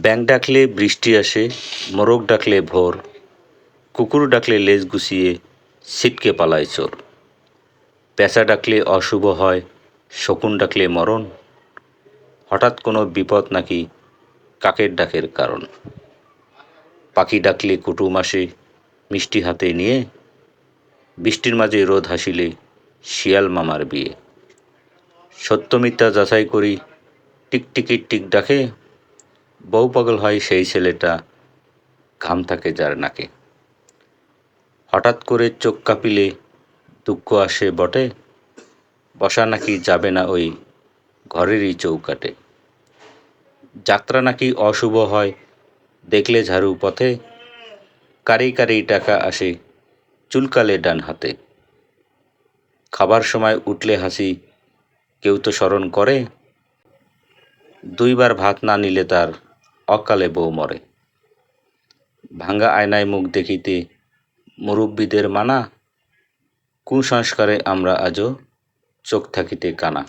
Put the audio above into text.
ব্যাঙ ডাকলে বৃষ্টি আসে, মোরগ ডাকলে ভোর, কুকুর ডাকলে লেজ গুছিয়ে ছিটকে পালায় চোর। পেঁচা ডাকলে অশুভ হয়, শকুন ডাকলে মরণ। হঠাৎ কোনো বিপদ নাকি কাকের ডাকের কারণ? পাখি ডাকলে কুটুম আসে মিষ্টি হাতে নিয়ে, বৃষ্টির মাঝে রোদ হাসিলে শিয়াল মামার বিয়ে। সত্য মিথ্যা যাচাই করি, টিকটিকির টিক ডাকে বউ পাগল হয় সেই ছেলেটা ঘাম থাকে যার নাকে। হঠাৎ করে চোখ কাঁপিলে দুঃখ আসে বটে, বসা নাকি যাবে না ওই ঘরেরই চৌকাটে। যাত্রা নাকি অশুভ হয়, দেখলে ঝাড়ু পথে কারি কারি টাকা আসে চুলকালে ডান হাতে। খাবার সময় উঠলে হাসি, কেউ তো স্মরণ করে, দুইবার ভাত না নিলে তার অকালে বউ মরে। ভাঙ্গা আয়নায় মুখ দেখিতে মুরব্বীদের মানা, কুসংস্কারে আমরা আজও চোখ থাকিতে কানা।